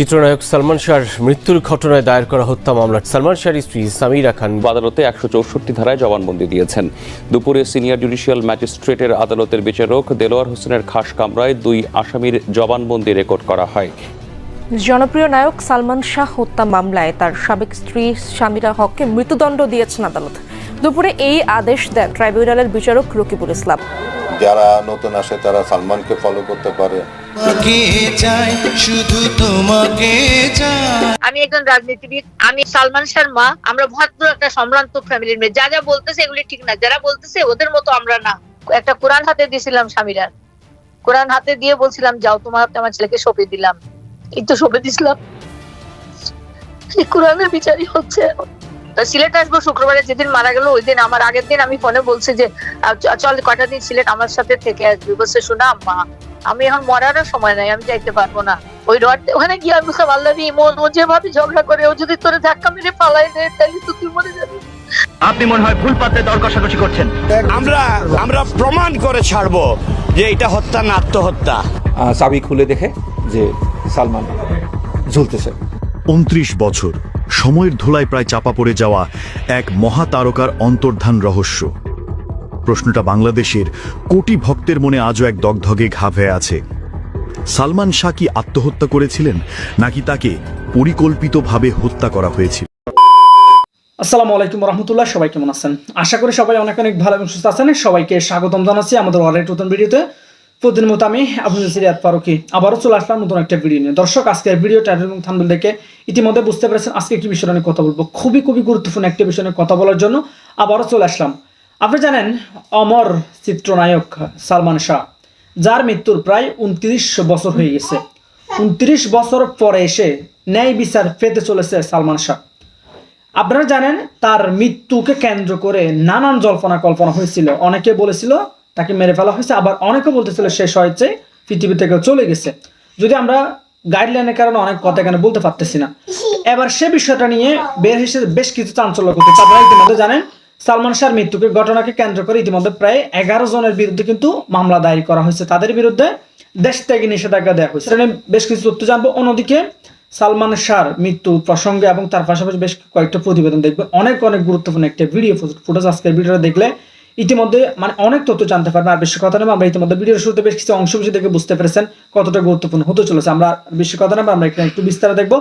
চিত্রনায়ক সালমান শাহর মৃত্যুর ঘটনায় দায়ের করা হত্যা মামলার সালমান শাহর স্ত্রী সামিরা খান আদালতে একশো চৌষট্টি ধারায় জবানবন্দি দিয়েছেন। দুপুরে সিনিয়র জুডিশিয়াল ম্যাজিস্ট্রেটের আদালতের বিচারক দেলোয়ার হোসেনের খাস কামরায় দুই আসামির জবানবন্দি রেকর্ড করা হয়। জনপ্রিয় নায়ক সালমান শাহ হত্যা মামলায় তার সাবেক স্ত্রী সামিরা হককে মৃত্যুদণ্ড দিয়েছেন আদালত। দুপুরে এই আদেশ দেন ট্রাইব্যুনালের বিচারক রকিবুল ইসলাম। যারা নতুন আসে তারা সালমানকে ফলো করতে পারে। শুধু তোমাকে আমি একজন রাজনীতিবিদ আমি সালমান শাহর মা আমরা ভদ্র একটা সম্ভ্রান্ত ফ্যামিলির মেয়ে। যা যা বলতেছে এগুলি ঠিক না যারা বলতেছে ওদের মতো আমরা না। একটা কোরআন হাতে দিয়েছিলাম স্বামীরার কোরআন হাতে দিয়ে বলছিলাম যাও তোমার হাতে আমার ছেলেকে সঁপে দিলাম। এই তো সঁপে দিছিলাম এই কোরআনের বিচারই হচ্ছে সিলেট আসব শুক্রবারে যেদিন মারা গেল ওই দিন। আমার আগের দিন আমি ফোনে বলছি যে চল কয়টা দিন সিলেট আমার সাথে থেকে আসবি। বলছে শোনা আম্মা আমি এখন মরারও সময় নাই আমি যাইতে পারব না। ওই রড ওখানে গিয়ে আমি সব আল্লাহ ইমন ও যেভাবে ঝগড়া করে ও যদি তোরে ধাক্কা মেরে পালাই দেয় তাহলে তো তুই মরে যাবি। আপনি মনে হয় ভুল পাত্রে দর কষাকষি করছেন। আমরা আমরা প্রমাণ করে ছাড়বো যে এটা হত্যা না আত্মহত্যা। চাবি খুলে দেখে যে সালমান ঝুলতেছে। উনত্রিশ বছর সময়ের ধুলায় প্রায় চাপা পড়ে যাওয়া এক মহাতারকার অন্তর্ধান রহস্য। প্রশ্নটা বাংলাদেশের কোটি ভক্তের মনে আজও এক দগধগে ঘা হয়ে আছে। সালমান শাহ কি আত্মহত্যা করেছিলেন, নাকি তাকে পরিকল্পিতভাবে হত্যা করা হয়েছিল? আসসালামু আলাইকুম রহমতুল্লাহ, সবাই কেমন আছেন? আশা করি সবাই অনেক অনেক ভালো এবং সুস্থ আছেন। সবাইকে স্বাগতম জানাচ্ছি আমাদের অনেক নতুন ভিডিওতে। প্রতিদিন মতো আমি আপনাদের সিরিয়াত ফারুকি। আবারও চলে আসলাম নতুন একটা ভিডিও নিয়ে। দর্শক, আজকের ভিডিও টাইটেল এবং থাম্বনেল দেখে ইতিমধ্যে বুঝতে পেরেছেন আজকে একটি বিষয় নিয়ে কথা বলব। খুবই খুবই গুরুত্বপূর্ণ একটি বিষয় নিয়ে কথা বলার জন্য আবারও চলে আসলাম। আপনি জানেন, অমর চিত্রনায়ক সালমান শাহ, যার মৃত্যুর প্রায় উনত্রিশ বছর হয়ে গেছে। উনত্রিশ বছর পরে এসে ন্যায় বিচার পেতে চলেছে সালমান শাহ। আপনারা জানেন, তার মৃত্যুকে কেন্দ্র করে নানান জল্পনা কল্পনা হয়েছিল। অনেকে বলেছিল তাকে মেরে ফেলা হয়েছে। আবার অনেকে বলতেছিল শেষ হয়েছে পৃথিবী থেকে চলে গেছে। যদি আমরা গাইডলাইনের কারণে অনেক কথা এখানে বলতে পারতেছি না। এবার সে বিষয়টা নিয়ে বের এসে বেশ কিছু চাঞ্চল্য করতে। আপনারা ইতিমধ্যে জানেন, সালমান শাহর মৃত্যুকে ঘটনাকে কেন্দ্র করে ইতিমধ্যে প্রায় এগারো জনের বিরুদ্ধে কিন্তু মামলা দায়ের করা হয়েছে। তাদের বিরুদ্ধে দেশ থেকে নিষেধাজ্ঞা দেওয়া হয়েছে। এটা নিয়ে বেশ কিছু তথ্য জানব। অন্যদিকে সালমান শাহর মৃত্যু প্রসঙ্গে এবং তার পাশাপাশি বেশ কয়েকটা প্রতিবেদন দেখবে। অনেক অনেক গুরুত্বপূর্ণ একটা ভিডিও ফুটেজ আজকের ভিডিওটা দেখলে ইতিমধ্যে মানে অনেক তথ্য জানতে পারবেন, আর বেশি কথা নেই আমরা ইতিমধ্যে ভিডিওর শুরুতে বেশ কিছু অংশ বেশি দেখে বুঝতে পেরেছেন কতটা গুরুত্বপূর্ণ হতে চলেছে। আমরা বেশি কথা নেই আমরা এখানে একটু বিস্তারে দেখব।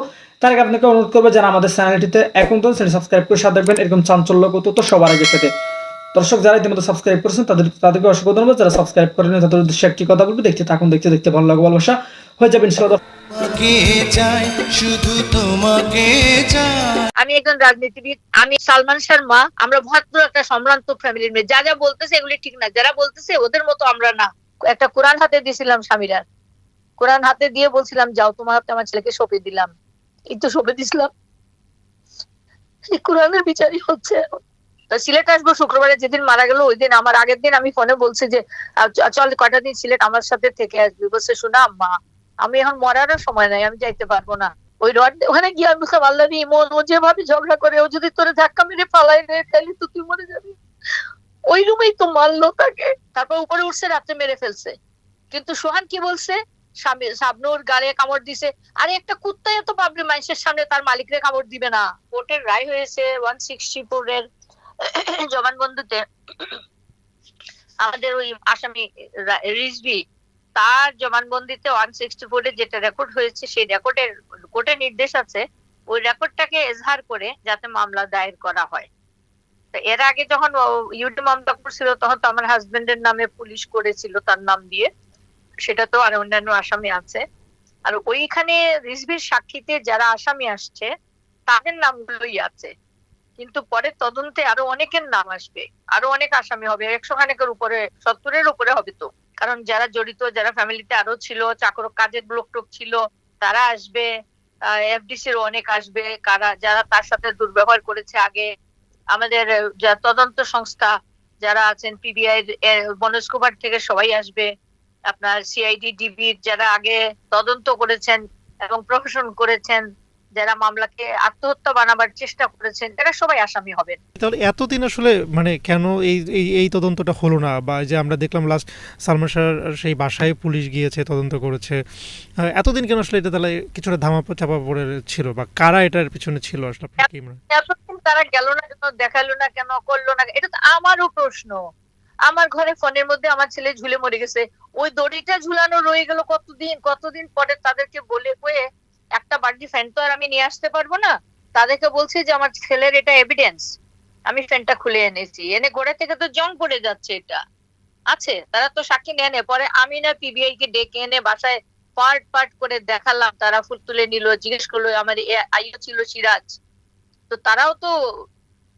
তার আগে আপনাকে অনুরোধ করব, যারা আমাদের চ্যানেলটিতে এখন তো চ্যানেল সাবস্ক্রাইব করে সাথে দেখবেন এরকম চাঞ্চল্যকর তথ্য সবার আগে পেতে। দর্শক, যারা ইতিমধ্যে সাবস্ক্রাইব করেছেন, তাদের তাদেরকে অসংখ্য ধন্যবাদ। যারা সাবস্ক্রাইব করেন তাদের উদ্দেশ্যে একটি কথা বলব, দেখতে থাকুন, দেখতে দেখতে ভালো লাগবে, ভালোবাসা। হয়ে যাবে ইনশাল্লাহ তোমাকে চাই, শুধু তোমাকে চাই। আমি একজন রাজনীতিবিদ, আমি সালমান শাহর মা আমরা ভদ্র একটা সম্ভ্রান্ত ফ্যামিলির মেয়ে। যা যা বলতেছে এগুলি ঠিক না। যারা বলতেছে ওদের মতো আমরা না। একটা কোরআন হাতে দিয়েছিলাম স্বামীরার কোরআন হাতে দিয়ে বলছিলাম, যাও, তোমার হাতে আমার ছেলেকে সঁপে দিলাম। এই তো সঁপে দিছিলাম। কোরআনের বিচারই হচ্ছে তা সিলেট আসব শুক্রবারে, যেদিন মারা গেল ওই দিন। আমার আগের দিন আমি ফোনে বলছি যে চল, কয়টা দিন সিলেট আমার সাথে থেকে আসবি? বলছে, শোনা আম্মা আমি এখন মরারও সময় নাই, আমি যাইতে পারব না। ওই রড ওখানে গিয়ে আমি সব আল্লাহ ইমন ও যেভাবে ঝগড়া করে, ও যদি তোরে ধাক্কা মেরে পালাই দেয় তাহলে তো তুই মরে যাবি। ওই রুমেই তো মারলো তাকে। তারপর উপরে উঠছে, রাত্রে মেরে ফেলছে। কিন্তু সোহান কি বলছে? স্বামী শাবনুর গালে কামড় দিছে। আরে একটা কুত্তা এত পাবলি মানুষের সামনে তার মালিকরে কামড় দিবে না। কোর্টের রায় হয়েছে ওয়ান সিক্সটি ফোর এর জবানবন্দিতে। আমাদের ওই আসামি রা- রিজভি তার জবানবন্দিতে ওয়ান সিক্সটি ফোরে যেটা রেকর্ড হয়েছে, সেই রেকর্ডের কোর্টের নির্দেশ আছে, ওই রেকর্ডটাকে এজহার করে যাতে মামলা দায়ের করা হয়। তো এর আগে যখন ইউটি মামলা করছিল, তখন তো আমার হাজবেন্ডের নামে পুলিশ করেছিল তার নাম দিয়ে। সেটা তো আর অন্যান্য আসামি আছে। আর ওইখানে রিজভির সাক্ষীতে যারা আসামি আসছে, তাদের নামগুলোই আছে। কিন্তু পরে তদন্তে আরও অনেকের নাম আসবে, আরও অনেক আসামি হবে, একশো খানেকের উপরে, সত্তরের উপরে হবে তো। কারণ যারা জড়িত, যারা ফ্যামিলিতে আরও ছিল, চাকর, কাজের লোক টোক ছিল, তারা আসবে অনেক আসবে, কারা, যারা তার সাথে দুর্ব্যবহার করেছে আগে, আমাদের তদন্ত সংস্থা যারা আছেন পিবিআই মনোজ কুমার থেকে সবাই আসবে, আপনার সিআইডি ডিবির যারা আগে তদন্ত করেছেন এবং প্রফেশন করেছেন যারা মামলাকে আত্মহত্যা বানাবার চেষ্টা করেছেন এরা সবাই আসামি হবেন। তাহলে এতদিন আসলে মানে কেন এই এই তদন্তটা হলো না? বা যে আমরা দেখলাম লাস্ট সালমান শাহর সেই বাসায় পুলিশ গিয়েছে তদন্ত করেছে। এতদিন কেন আসলে এটা তাহলে কিছুটা ধামা চাপা পড়ে ছিল? বা কারা এটার পিছনে ছিল আসলে আপনার কি মনে এতদিন তারা গেল না কেন দেখাল না কেন করল না এটা তো আমারও প্রশ্ন। আমার ঘরে ফোনের মধ্যে আমার ছেলে ঝুলে মরে গেছে। ওই দড়িটা ঝুলানো রয়ে গেল কতদিন? কতদিন পরে তাদেরকে বলে কয়ে একটা বাড়তি ফ্যান তো আর আমি নিয়ে আসতে পারব না। তাদেরকে বলছি যে, আমার ছেলের এটা এভিডেন্স আমি ফ্যানটা খুলে এনেছি। এনে গোড়া থেকে তো জং পড়ে যাচ্ছে এটা। আছে, তারা তো সাক্ষী নিয়ে নেয় পরে আমি না পিবিআই কে ডেকে এনে বাসায় পার্ট পার্ট করে দেখালাম। তারা ফুল তুলে নিল, জিজ্ঞেস করল, আমার আইও ছিল সিরাজ? তো তারাও তো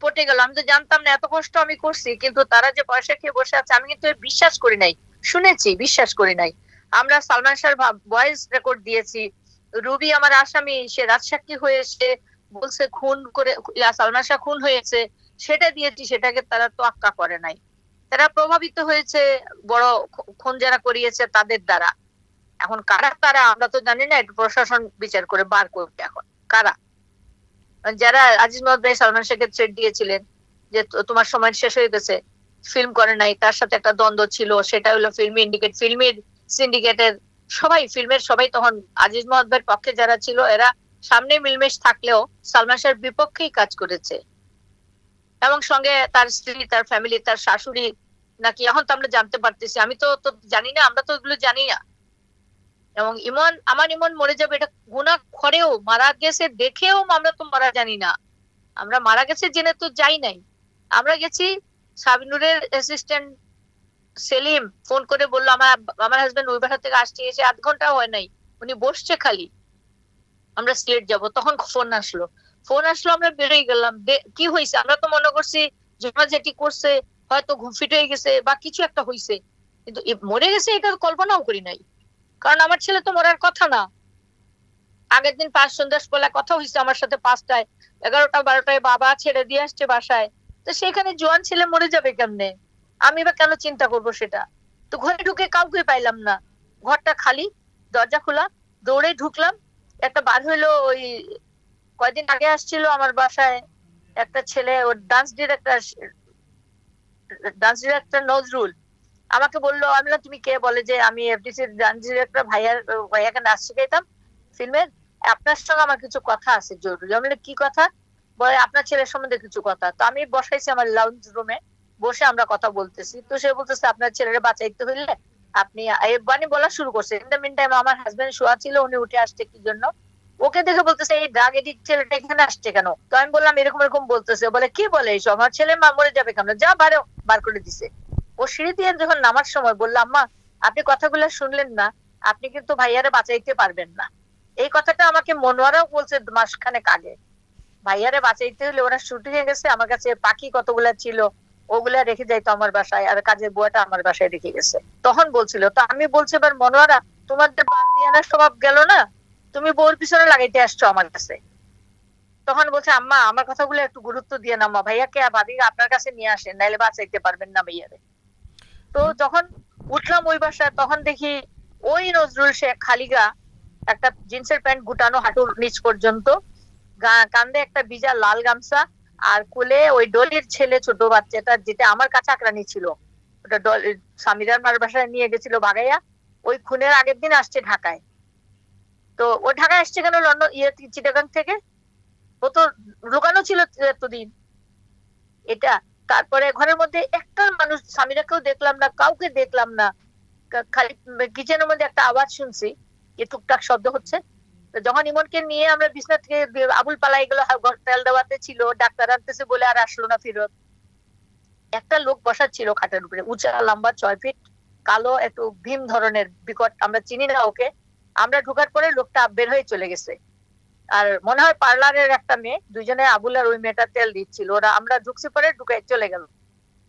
পটে গেল। আমি তো জানতাম না, এত কষ্ট আমি করছি। কিন্তু তারা যে পয়সা খেয়ে বসে আছে, আমি কিন্তু বিশ্বাস করি নাই। শুনেছি, বিশ্বাস করি নাই। আমরা সালমান শাহর ভয়েস রেকর্ড দিয়েছি। রুবি আমার আসামি, সে রাজসাক্ষী হয়ে সে বলছে, খুন করে সালমান শাহ খুন হয়েছে, সেটা দিয়েছি, সেটাকে তারা তো আক্কা করে নাই। তারা প্রভাবিত হয়েছে, বড় খুন যারা করিয়েছে তাদের দ্বারা। এখন কারা তারা, আমরা তো জানি না এটা প্রশাসন বিচার করে বার করবে এখন। কারা? যারা আজিজ মহম্মদ ভাই সালমান শেখকে থ্রেড দিয়েছিলেন, যে তোমার সময় শেষ হয়ে গেছে ফিল্ম করে নাই, তার সাথে একটা দ্বন্দ্ব ছিল, সেটা হলো ফিল্ম ইন্ডিকেট ফিল্মের সিন্ডিকেটের সবাই, ফিল্মের সবাই তখন আজিজ মহম্মদ পক্ষে যারা ছিল, এরা সামনে মিলমেশ থাকলেও সালমান শাহের বিপক্ষেই কাজ করেছে। এবং সঙ্গে তার স্ত্রী, তার ফ্যামিলি তার শাশুড়ি নাকি, এখন তো আমরা জানতে পারতেছি। আমি তো তো জানি না, আমরা তো ওগুলো জানি না। এবং ইমন, আমার ইমন মরে যাবে, এটা গুণা করেও, মারা গেছে দেখেও আমরা তো মারা জানি না। আমরা মারা গেছে জেনে তো যাই নাই। আমরা গেছি সাবিনুরের অ্যাসিস্ট্যান্ট সেলিম ফোন করে বলল, আমার আমার হাজবেন্ড বাসা থেকে আসছে, এসে আধ ঘণ্টা হয় নাই। উনি বসছে খালি। আমরা সিলেট যাব। তখন ফোন আসলো। ফোন আসলো, আমরা বেরোই গেলাম। কি হয়েছে আমরা তো মনে করছি যেটি করছে, হয়তো ঘুম ফিট হয়ে গেছে বা কিছু একটা হয়েছে কিন্তু মরে গেছে এটা কল্পনাও করি নাই। কারণ আমার ছেলে তো মরার কথা না। আগের দিন পাঁচ সন্ধ্যাস বেলা কথা হয়েছে আমার সাথে পাঁচটায়। এগারোটা, বারোটায় বাবা ছেড়ে দিয়ে আসছে বাসায়। তো সেখানে জোয়ান ছেলে মরে যাবে কেমনে? আমি বা কেন চিন্তা করব সেটা? তো ঘরে ঢুকে কাউকে পাইলাম না। ঘরটা খালি দরজা খোলা দৌড়ে ঢুকলাম। একটা বার হইল ওই কয়দিন আগে আসছিল আমার বাসায় একটা ছেলে ওর dance director dance director Nazrul. আমাকে বলল আমি বললাম, তুমি কে? বলে যে আমি এফডিসি ডান্স ডিরেক্টর ভাইয়ার ভাইয়াকে নাচ শিখাইতাম ফিল্মের আপনার সঙ্গে আমার কিছু কথা আছে জরুরি। আমি কি কথা? বলে আপনার ছেলের সম্বন্ধে কিছু কথা। তো আমি বসাইছি আমার লাউঞ্জ রুমে বসে আমরা কথা বলতেছি। তো সে বলতেছে, আপনার ছেলেরা বাঁচাইতে হইলে আপনি বাণী বলা শুরু করছে। ইন দ্য মিন টাইম আমার হাজবেন্ড শোয়া ছিল, উনি উঠে আসছে কি জন্য? ওকে দেখে বলতেছে, এই ড্রাগ এডিক্ট ছেলেটা এখানে আসছে কেন? তো আমি বললাম, এরকম এরকম বলতেছে। বলে, কি বলে এইসব? আমার ছেলে মা মরে যাবে কেন? যা বারে বার করে দিছে। ও সিঁড়ি দিয়ে যখন নামার সময় বললাম মা আপনি কথাগুলো শুনলেন না। আপনি কিন্তু ভাইয়ারে বাঁচাইতে পারবেন না। এই কথাটা আমাকে মনোয়ারাও বলছে মাসখানেক আগে। ভাইয়ারে বাঁচাইতে হলে ওরা শুটিং এ গেছে, আমার কাছে পাখি কতগুলা ছিল ওগুলা রেখে যাইতো আমার বাসায় আর কাজের বুয়াটা আমার বাসায় রেখে গেছে। তখন বলছিল, তো আমি বলছি এবার মনোয়ারা, তোমার যে বান্দিয়ানা স্বভাব গেল না, তুমি বউর পিছনে লাগাইতে আসছো আমার কাছে। তখন বলছে, আম্মা, আমার কথাগুলো একটু গুরুত্ব দিয়ে না আম্মা ভাইয়াকে আর ভাবিকে আপনার কাছে নিয়ে আসেন, নাইলে বাঁচাইতে পারবেন না ভাইয়ারে। তো যখন উঠলাম ওই বাসায়, তখন দেখি ওই নজরুল শেখ খালিগা একটা জিন্সের প্যান্ট গুটানো হাঁটুর নিচ পর্যন্ত কান্দে একটা বিজা লাল গামছা আর কোলে ওই ডলির ছেলে ছোট বাচ্চাটা যেটা আমার কাছে আকরানি ছিল, ওটা ডল স্বামীরার মার বাসায় নিয়ে গেছিল বাগাইয়া, ওই খুনের আগের দিন আসছে ঢাকায়। তো ও ঢাকায় আসছে কেন লন্ডন ইয়ে চিটাগাং থেকে? ও তো লুকানো ছিল এতদিন। এটা, তারপরে ঘরের মধ্যে একটা মানুষ, স্বামীরাকেও দেখলাম না, কাউকে দেখলাম না। খালি কিচেনের মধ্যে একটা আওয়াজ শুনছি, যে টুকটাক শব্দ হচ্ছে। যখন ইমনকে নিয়ে আমরা বিছনা থেকে আবুল পালাই গুলো তেল দেওয়াতে ছিল, ডাক্তার আনতেছে বলে আর আসলো না ফেরত। একটা লোক বসা ছিল খাটের উপরে, উঁচা, লম্বা, ছয় ফিট, কালো, একটু ভীম ধরনের, বিকট, আমরা চিনি না ওকে। আমরা ঢোকার পরে লোকটা বের হয়ে চলে গেছে। আর মনে হয় পার্লারের একটা মেয়ে দুজনে আবুল আর ওই মেয়েটা তেল দিচ্ছিল। ওরা আমরা ঢুকছি পরে ঢুকে চলে গেল।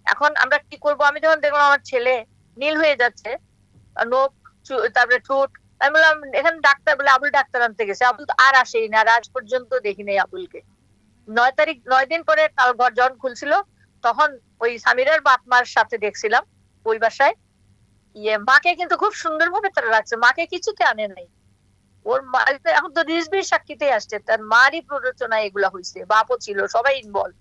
এখন আমরা কি করব? আমি যখন দেখলাম আমার ছেলে নীল হয়ে যাচ্ছে চু- তারপরে ঠোঁট আমি বললাম, এখানে ডাক্তার বলে আবুল ডাক্তার আনতে গেছে। আবুল আর আসেই না, আজ পর্যন্ত দেখি নাই আবুলকে। নয় তারিখ, নয় দিন পরে তার ঘর যখন খুলছিল, তখন ওই সামিরের বাপ মার সাথে দেখছিলাম ওই বাসায়। ইয়ে মাকে কিন্তু খুব সুন্দরভাবে তারা রাখছে। মাকে কিছুতে আনে নাই। ওর মা এখন তো রিজবির সাক্ষীতে আসছে। তার মারই প্ররোচনায় এগুলা হয়েছে বাপও ছিল, সবাই ইনভলভ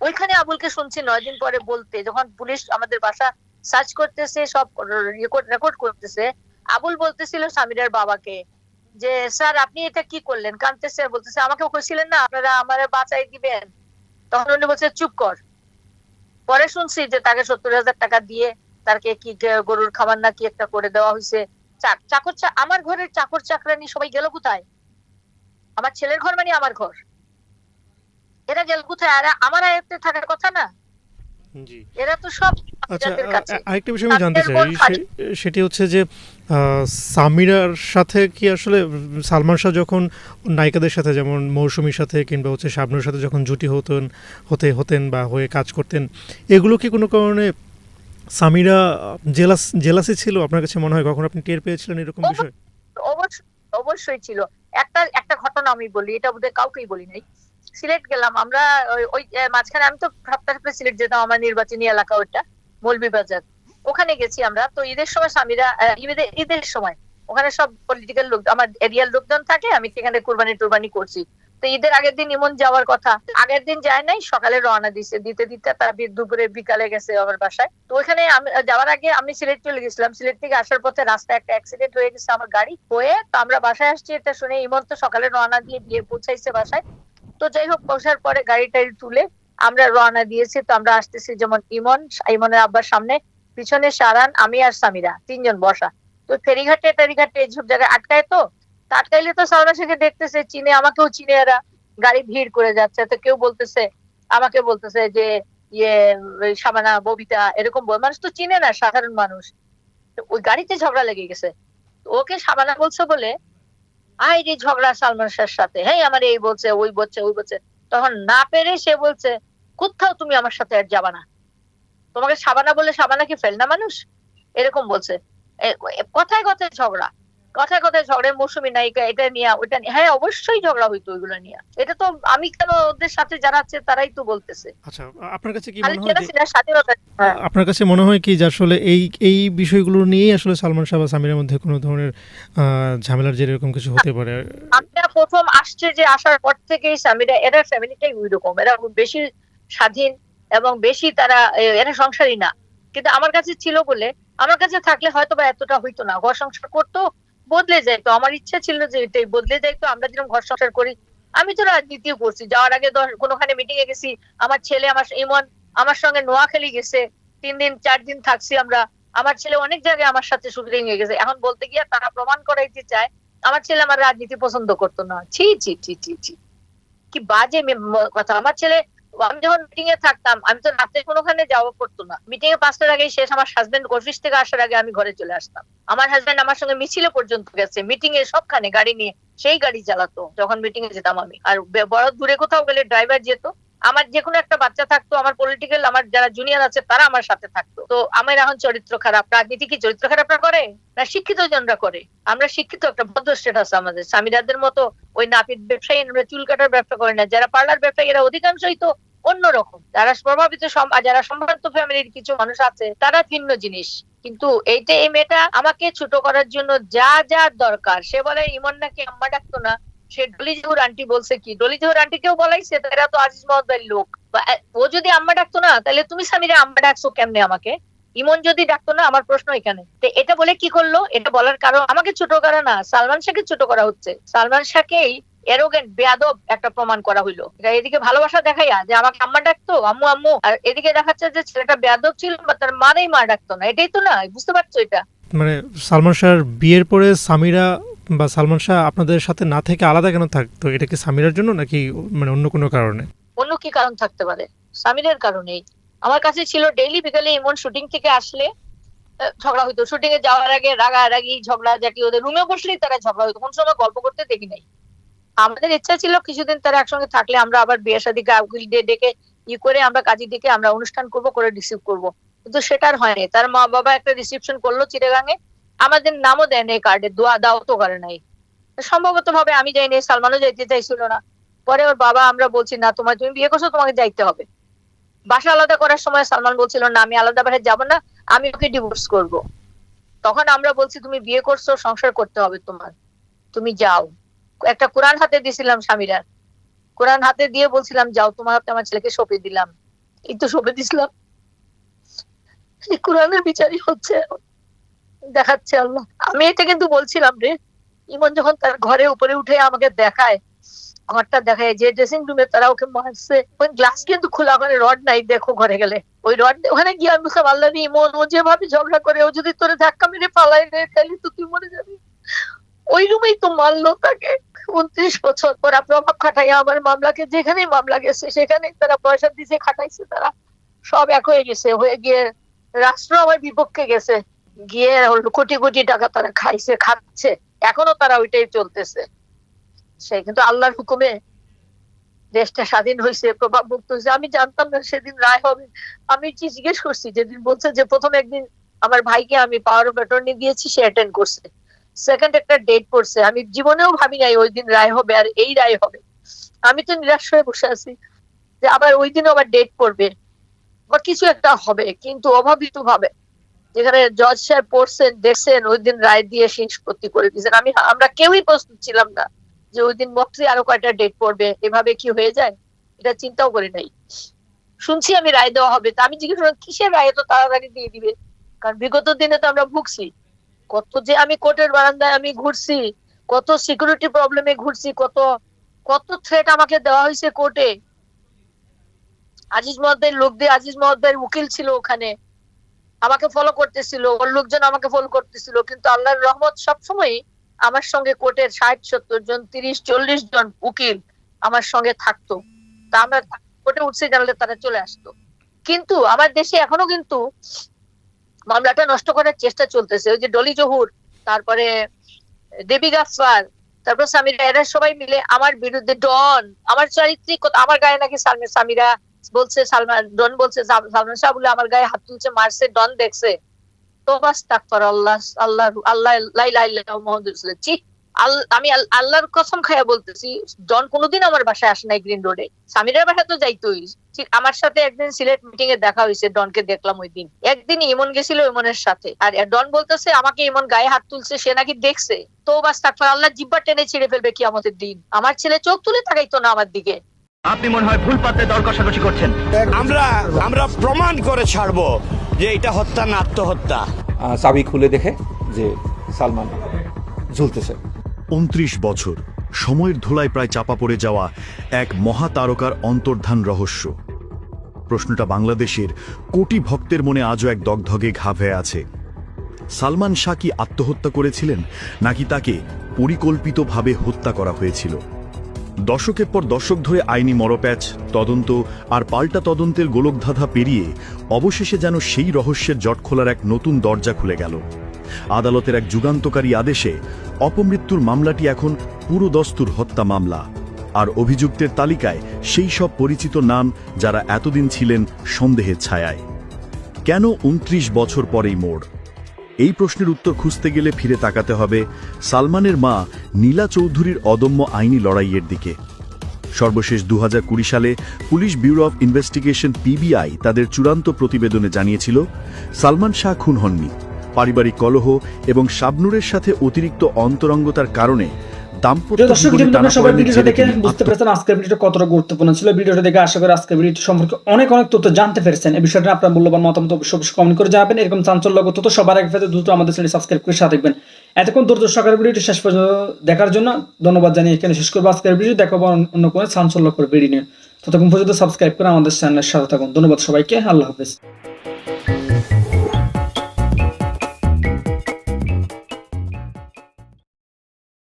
ওইখানে আবুলকে শুনছি নয় দিন পরে বলতে, যখন পুলিশ আমাদের বাসা সার্চ করতেছে, সব রেকর্ড করতেছে আবুল বলতেছিল সামিরার বাবাকে যে স্যার আপনি এটা কি করলেন? কানতেছে বলতেছে আমাকে কইছিলেন না আপনারা আমার বাঁচাই দিবেন। তখন উনি বলছে চুপ কর। পরে শুনছি যে তাকে সত্তর হাজার টাকা দিয়ে তাকে কি গরুর খাবার না কি একটা করে দেওয়া হয়েছে চাকর চা- আমার ঘরের চাকর চাকরানি সবাই গেল কোথায়? আমার ছেলের ঘর মানে আমার ঘর। এরা গেল কোথায়? আর আমার আয়ত্তে থাকার কথা না। এরা তো সব আচ্ছা আরেকটা বিষয় আমি জানতে চাই সেটি হচ্ছে যে সামিরার সাথে কি আসলে সালমান শাহ যখন নায়িকাদের সাথে যেমন মৌসুমীর সাথে কিংবা হচ্ছে শাবনুর সাথে যখন জুটি হতেন হতে হতেন বা হয়ে কাজ করতেন এগুলো কি কোনো কারণে সামিরা জেলাস জেলাসি ছিল? আপনার কাছে মনে হয় কখন আপনি টের পেয়েছিলেন এরকম বিষয়? অবশ্যই অবশ্যই ছিল। একটা একটা ঘটনা আমি বলি এটা বোধহয় কাউকেই বলি নাই। সিলেট গেলাম আমরা ওই- মাঝখানে আমি তো সপ্তাহে সিলেট যেতাম আমার নির্বাচনী এলাকা ওটা মৌলভীবাজার। ওখানে গেছি আমরা। তো ঈদের সময় স্বামীরা ঈদের সময় ওখানে সব পলিটিক্যাল লোক, আমার এরিয়ার লোকজন থাকে, আমি সেখানে কুরবানি টুরবানি করছি। তো ঈদের আগের দিন ইমন যাওয়ার কথা, আগের দিন যায় নাই, সকালে রওনা দিছে। দিতে দিতে তারা দুপুরে বিকালে গেছে আমার বাসায়। তো আমি, যাওয়ার আগে আমি সিলেট চলে গেছিলাম। সিলেট থেকে আসার পথে রাস্তায় একটা অ্যাক্সিডেন্ট হয়ে গেছে আমার গাড়ি হয়ে, তো আমরা বাসায় আসছি, এটা শুনে ইমন তো সকালে রওনা দিয়ে দিয়ে পৌঁছাইছে বাসায়। তো যাই হোক, পৌঁছার পরে গাড়ি টাড়ি তুলে আমরা রওনা দিয়েছি। তো আমরা আসতেছি যেমন ইমন, ইমনের আব্বার সামনে। পিছনে সারান, আমি আর সামিরা, তিনজন বসা। তো ফেরিঘাটে টেরিঘাটে এইসব জায়গায় আটকায় তো? আটকাইলে তো সালমান শেখে দেখতেছে, চিনে, আমাকেও চিনে এরা। গাড়ি ভিড় করে যাচ্ছে, তো কেউ বলতেছে, আমাকে বলতেছে যে ইয়ে সাবানা ববিতা, এরকম মানুষ তো চিনে না, সাধারণ মানুষ। ওই গাড়িতে ঝগড়া লেগে গেছে। ওকে সাবানা বলছে বলে আই যে ঝগড়া সালমান শাহর সাথে। হ্যাঁ আমার এই বলছে, ওই বলছে ওই বলছে। তখন না পেরে সে বলছে, কোথাও তুমি আমার সাথে আর যাবা না। তোমাকে সাবানা বলে সাবানা কি ফেল না মানুষ? এরকম বলছে। কথায় কথায় ঝগড়া। কথায় কথায় ঝগড়ার মৌসুমী নায়িকা এটা নিয়ে ওটা নিয়ে। হ্যাঁ অবশ্যই ঝগড়া হইতো ওইগুলো নিয়ে। এটা তো আমি কেন ওদের সাথে যারা আছে তারাই তো বলতেছে। আচ্ছা আপনার কাছে কি মনে হয় হ্যাঁ। আপনার কাছে মনে হয় কি যে আসলে এই এই বিষয়গুলো নিয়ে আসলে সালমান শাহ বা সামিরের মধ্যে কোনো ধরনের ঝামেলার যে এরকম কিছু হতে পারে? আমরা প্রথম আসছে যে আসার পর থেকেই স্বামীরা এরা ফ্যামিলিটাই ওই রকম এরা বেশি স্বাধীন এবং বেশি তারা এরা সংসারী না। কিন্তু আমার কাছে ছিল বলে, আমার কাছে থাকলে হয়তো বা এতটা হইতো না। ঘর সংসার করতো, বদলে যাইতো। আমার ইচ্ছা ছিল যে এটাই বদলে যাইতো, আমরা যেরকম ঘর সংসার করি। আমি তো রাজনীতিও করছি। যাওয়ার আগে কোনোখানে মিটিং এ গেছি, আমার ছেলে, আমার ইমন, আমার সঙ্গে নোয়াখালী গেছে। তিন দিন, চার দিন থাকছি আমরা। আমার ছেলে অনেক জায়গায় আমার সাথে শুটিং হয়ে গেছে। এখন বলতে গিয়ে তারা প্রমাণ করাইতে চায়, আমার ছেলে আমার রাজনীতি পছন্দ করতো না। ছি ছি ছি ছি ছি। কি বাজে কথা। আমার ছেলে আমি যখন মিটিং এ থাকতাম, আমি তো রাতে কোনোখানে যাওয়া পড়তো না। মিটিং এ পাঁচটার আগে শেষ। আমার হাজবেন্ড অফিস থেকে আসার আগে আমি ঘরে চলে আসতাম। আমার হাজবেন্ড আমার সঙ্গে মিছিলে পর্যন্ত গেছে। মিটিং এ সবখানে গাড়ি নিয়ে সেই গাড়ি চালাতো, যখন মিটিং এ যেতাম আমি। আর বড় দূরে কোথাও গেলে ড্রাইভার যেত। আমার যে কোনো একটা বাচ্চা থাকতো, আমার পলিটিক্যাল আমার যারা জুনিয়র আছে, তারা আমার সাথে থাকতো। তো আমার এখন চরিত্র খারাপ, রাজনীতি কি চরিত্র খারাপরা করে? না, শিক্ষিত জনরা করে। আমরা শিক্ষিত একটা ভদ্র স্টেটাস আমাদের। স্বামীরাদের মতো ওই নাপিত ব্যবসায়ী আমরা চুল কাটার ব্যবসা করে না। যারা পার্লার ব্যবসায়ী, এরা অধিকাংশই তো অন্যরকম। যারা প্রভাবিত যারা সম্ভ্রান্ত ফ্যামিলির কিছু মানুষ আছে, তারা ভিন্ন জিনিস। কিন্তু এইটা, এই মেয়েটা আমাকে ছোট করার জন্য যা যা দরকার, সে বলে, ইমন নাকি আম্মা ডাকতো না? সে ডলি জহুর আন্টি বলছে কি? ডলি জহুর আন্টি কেউ বলাইছে তো এরা তো আজিজ মহদ্দার লোক। ও যদি আম্মা ডাকতো না তাহলে তুমি স্বামীরা আম্মা ডাকছো কেমনে আমাকে? ইমন যদি ডাকতো না, আমার প্রশ্ন এখানে। এটা বলে কি করল? এটা বলার কারণ আমাকে ছোট করা না, সালমান শাহকে ছোট করা হচ্ছে। সালমান শাহকেই এরোগেন্ট বেয়াদব একটা প্রমাণ করা হইল। এদিকে ভালোবাসা দেখাইয়া যে আমাকে আম্মা ডাকতো, আম্মু আম্মু। আর এদিকে দেখাচ্ছে যে ছেলেটা বেয়াদব ছিল বা তার মানেই মা ডাকতো না। এটাই তো না বুঝতে পারছ এটা? মানে সালমান শাহর বিয়ের পরে সামিরা বা সালমান শাহ আপনাদের সাথে না থেকে আলাদা কেন থাকতো এটা কি সামিরার জন্য নাকি মানে অন্য কোনো কারণে? অন্য কি কারণ থাকতে পারে? স্বামীদের কারণেই। আমার কাছে ছিল ডেইলি বিকালে এমন শুটিং থেকে আসলে ঝগড়া হইতো। শুটিং এ যাওয়ার আগে রাগারাগি, ঝগড়া জাটি ওদের রুমে বসলেই তারা ঝগড়া হইতো। কোন সময় গল্প করতে দেখি নাই। আমাদের ইচ্ছা ছিল কিছুদিন তারা একসঙ্গে থাকলে আমরা আবার বিয়ে শাদী ডে ডেকে ই করে আমরা কাজী ডেকে আমরা অনুষ্ঠান করব, করে রিসিভ করব। কিন্তু সেটা আর হয়নি। তার মা বাবা একটা রিসিপশন করল চিটাগাঙে আমাদের নামও দেয় নাই কার্ডে দোয়া, দাও তো করে নাই। সম্ভবত ভাবে আমি যাইনি, সালমানও যাইতে চাইছিল না। পরে ওর বাবা আমরা বলছি, না, তোমার, তুমি বিয়ে করছ, তোমাকে যাইতে হবে। বাসা আলাদা করার সময় সালমান বলছিল, না, আমি আলাদা বাসায় যাব না, আমি ওকে ডিভোর্স করব। তখন আমরা বলছি, তুমি বিয়ে করছ, সংসার করতে হবে তোমার। তুমি যাও। একটা কোরআন হাতে দিছিলাম স্বামীরা। কোরআন হাতে দিয়ে বলছিলাম, যাও, তোমার হাতে আমার ছেলেকে সঁপে দিলাম। এই তো সঁপে দিছিলাম। কোরআনের বিচারই হচ্ছে। এখন। দেখাচ্ছে আল্লাহ। আমি এটা কিন্তু বলছিলাম রে, ইমন যখন তার ঘরে উপরে উঠে আমাকে দেখায়, ঘরটা দেখায়, যে ড্রেসিং রুমে তারা ওকে মারছে, ওই গ্লাস কিন্তু খোলা, ওখানে রড নাই, দেখো ঘরে গেলে। ওই রড ওখানে গিয়ে আমি বললাম, আল্লাহ ইমন, ও যেভাবে ঝগড়া করে, ও যদি তোরে ধাক্কা মেরে পালাই রে তাহলে তো তুই মরে যাবি। ওই রুমেই তো মারলো তাকে উনত্রিশ বছর ওরা প্রভাব খাটাইয়া আমার মামলাকে, যেখানেই মামলা গেছে, সেখানেই তারা পয়সা দিছে, খাটাইছে তারা। সব এক হয়ে গেছে, হয়ে গিয়ে রাষ্ট্র আমার বিপক্ষে গেছে। গিয়ে কোটি কোটি টাকা তারা খাইছে, খাচ্ছে। এখনও তারা ওইটাই চলতেছে। সে কিন্তু আল্লাহর হুকুমে দেশটা স্বাধীন হয়েছে প্রভাব মুক্ত হয়েছে আমি জানতাম না সেদিন রায় হবে। আমি জিজ্ঞেস করছি? যেদিন বলছে যে প্রথম একদিন আমার ভাইকে আমি পাওয়ার অফ অ্যাটর্নি দিয়েছি, সে অ্যাটেন্ড করছে। সেকেন্ড একটা ডেট পড়ছে। আমি জীবনেও ভাবি নাই ওই দিন রায় হবে আর এই রায় হবে। আমি তো নিরাশ হয়ে বসে আছি যে আবার ওই দিন আবার ডেট পড়বে। বা কিছু একটা হবে, কিন্তু অভাবিত ভাবে যেখানে জজ সাহেব পড়ছেন, দেখছেন, ওই দিন রায় দিয়ে শেষ নিষ্পত্তি করে দিয়েছেন। আমি, আমরা কেউই প্রস্তুত ছিলাম না যে ওই দিন মক্সি আরও কয়টা ডেট পড়বে, এভাবে কি হয়ে যায়? এটা চিন্তাও করি নাই। শুনছি আমি রায় দেওয়া হবে। তা আমি জিজ্ঞেস করলাম, কিসের রায় এত তাড়াতাড়ি দিয়ে দিবে? কারণ বিগত দিনে তো আমরা ভুগছি। কত যে আমি কোর্টের বারান্দায় আমি ঘুরছি, কত সিকিউরিটি প্রবলেমে ঘুরছি, কত কত থ্রেট আমাকে দেওয়া হয়েছে কোর্টে আজিজ মহদ্দের লোক দিয়ে আজিজ মহদ্দের উকিল ছিল ওখানে। আমাকে ফলো করতেছিল, ওর লোকজন আমাকে ফলো করতেছিল, কিন্তু আল্লাহর রহমত সবসময় আমার সঙ্গে কোর্টের ষাট, সত্তর জন, তিরিশ, চল্লিশ জন উকিল আমার সঙ্গে থাকতো। তা আমরা কোর্টে উঠছে, জানলে তারা চলে আসতো। কিন্তু আমার দেশে এখনও কিন্তু মামলাটা নষ্ট করার চেষ্টা চলতেছে। ওই যে ডলি জহুর, তারপরে দেবী গাফার তারপর সামিরা, এরা সবাই মিলে আমার বিরুদ্ধে ডন। আমার চারিত্রিক আমার গায়ে নাকি সামিরা বলছে, সালমান, ডন বলছে সালমান শাহ বলে, আমার গায়ে হাত তুলছে, মারছে, ডন দেখছে। তো বাস তাকফার আল্লাহ আল্লাহ আল্লাহ লাইলা ইল্লাল্লাহু মুহাম্মাদুর ছি আমি আল্লাহর কসম খাইয়া বলতেছি জন কোনোদিন আমার বাসায় আসে নাই গ্রিন রোডে। সামিরের বাসা তো যাইতোই। ঠিক আমার সাথে একদিন সিলেট মিটিং এ দেখা হয়েছে, ডনকে দেখলাম ওই দিন। একদিন ইমন গেছিল ইমনের সাথে। আর ডন বলতেছে, আমাকে ইমন গায়ে হাত তুলছে, সে নাকি দেখছে। তো বাস তাকফার আল্লাহ জিব্বা টেনে ছিঁড়ে ফেলবে কি আমাদের দিন। আমার ছেলে চোখ তুলে তাকাইতো না আমার দিকে। আপনি মনে হয় ভুল পাত্রে দর কষাকষি করছেন। আমরা আমরা প্রমাণ করে ছাড়বো যে এটা হত্যা না আত্মহত্যা। চাবি খুলে দেখে যে সালমান ঝুলতেছে। উনত্রিশ বছর সময়ের ধুলায় প্রায় চাপা পড়ে যাওয়া এক মহাতারকার অন্তর্ধান রহস্য। প্রশ্নটা বাংলাদেশের কোটি ভক্তের মনে আজও এক দগধগে ঘা হয়ে আছে। সালমান শাহ কি আত্মহত্যা করেছিলেন নাকি তাকে পরিকল্পিতভাবে হত্যা করা হয়েছিল? দশকের পর দশক ধরে আইনি মরপ্যাচ, তদন্ত আর পাল্টা তদন্তের গোলকধাঁধা পেরিয়ে অবশেষে যেন সেই রহস্যের জট খোলার এক নতুন দরজা খুলে গেল। আদালতের এক যুগান্তকারী আদেশে অপমৃত্যুর মামলাটি এখন পুরো দস্তুর হত্যা মামলা। আর অভিযুক্তের তালিকায় সেই সব পরিচিত নাম যারা এতদিন ছিলেন সন্দেহের ছায়ায়। কেন উনত্রিশ বছর পরেই মোড়? এই প্রশ্নের উত্তর খুঁজতে গেলে ফিরে তাকাতে হবে সালমানের মা নীলা চৌধুরীর অদম্য আইনি লড়াইয়ের দিকে। সর্বশেষ দু হাজার কুড়ি সালে police bureau of investigation PBI তাদের চূড়ান্ত প্রতিবেদনে জানিয়েছিল, সালমান শাহ খুন হননি। পারিবারিক কলহ এবং শাবনুরের সাথে অতিরিক্ত অন্তরঙ্গতার কারণে দাম্পত্য জীবনে সবাই ভিডিওটা দেখে বুঝতে পেরেছেন আজকের ভিডিওটা কতটা গুরুত্বপূর্ণ ছিল। ভিডিওটা দেখে আশা করি আজকের ভিডিওটি সম্পর্কে অনেক অনেক তথ্য জানতে পেরেছেন। এই বিষয়টা আপনার মূল্যবান মতামত অবশ্যই কমেন্ট করে জানাবেন। এরকম তথ্য সবার আগে পেতে দ্রুত আমাদের চ্যানেল সাবস্ক্রাইব করে সাথে দেখবেন এতক্ষণ সকালের ভিডিওটি শেষ পর্যন্ত দেখার জন্য ধন্যবাদ জানিয়ে এখানে শেষ করব। আজকের ভিডিও দেখাবো অন্য কোনো চাঞ্চল্যকর ভিডিও নিয়ে। ততক্ষণ পর্যন্ত সাবস্ক্রাইব করে আমাদের চ্যানেলের সাথে থাকুন। ধন্যবাদ সবাইকে। আল্লাহ হাফেজ।